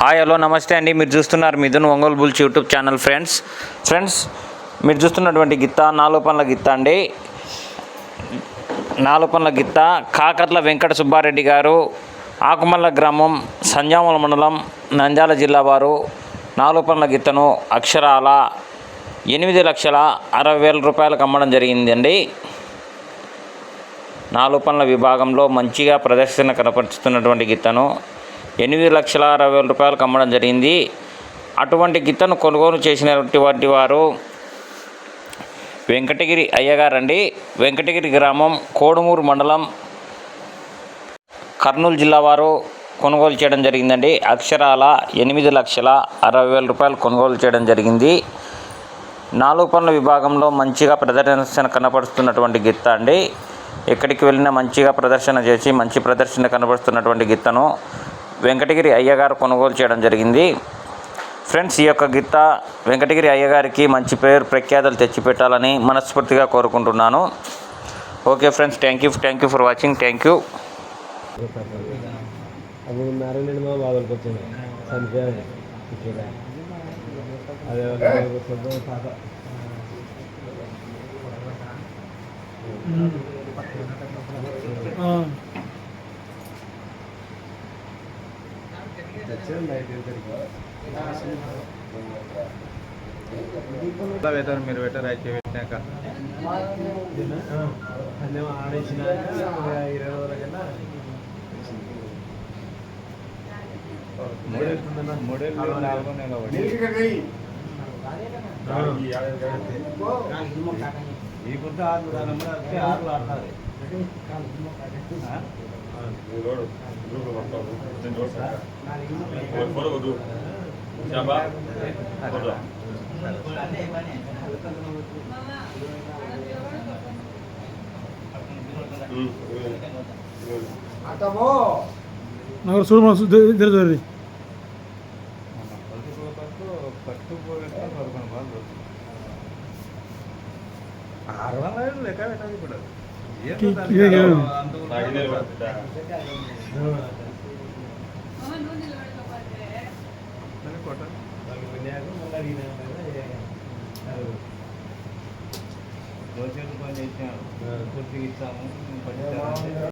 Hi hello నమస్తే అండి. మీరు చూస్తున్నారు Mithun Ongole bulls YouTube channel friends. Friends మీరు చూస్తున్నటువంటి గిత్త నాలుగు పనుల గిత్త అండి. నాలుగు పనుల గిత్త కాకర్ల వెంకట సుబ్బారెడ్డి గారు ఆకుమల్ల గ్రామం సంజామల మండలం నంద్యాల జిల్లా వారు. నాలుగు పనుల గిత్తను అక్షరాల ఎనిమిది లక్షల అరవై వేల రూపాయలకు అమ్మడం జరిగిందండి నాలుగు పనుల విభాగంలో మంచిగా ప్రదర్శన కనపరుస్తున్నటువంటి గిత్తను ఎనిమిది లక్షల అరవై వేల రూపాయలకు అమ్మడం జరిగింది. అటువంటి గిత్తను కొనుగోలు చేసినటువంటి వారు వెంకటగిరి అయ్యగారండి. వెంకటగిరి గ్రామం కోడుమూరు మండలం కర్నూలు జిల్లా వారు కొనుగోలు చేయడం జరిగిందండి. అక్షరాల ఎనిమిది లక్షల అరవై వేల రూపాయలు కొనుగోలు చేయడం జరిగింది. నాలుగు పనుల విభాగంలో మంచిగా ప్రదర్శన కనపరుస్తున్నటువంటి గిత్త అండి. ఎక్కడికి వెళ్ళినా మంచిగా ప్రదర్శన చేసి మంచి ప్రదర్శన కనబరుస్తున్నటువంటి గిత్తను వెంకటగిరి అయ్యగారు కొనుగోలు చేయడం జరిగింది. ఫ్రెండ్స్ ఈ యొక్క గీత వెంకటగిరి అయ్యగారికి మంచి పేరు ప్రఖ్యాతలు తెచ్చిపెట్టాలని మనస్ఫూర్తిగా కోరుకుంటున్నాను. Okay friends thank you thank you for watching thank you. అదే పెట్టారు మీరు పెట్టారు అయితే పెట్టాక అన్నీ ఆడేసిన ఇరవై రోజులకన్నా మూడేళ్ళు నాలుగో నెల ఈ ఆరు వస్తే ఆరు ఆడుతుంది నాకు చూడు మన ఆరు వందల లెక్క పెట్టాలి ఇప్పుడు. ఏదో కి- దానికి ఇదే కదా. అంత ఉంటుంది. దాన్ని కొట్టాలి. దోశలు పని చేసాము కుర్చీ ఇచ్చాము పని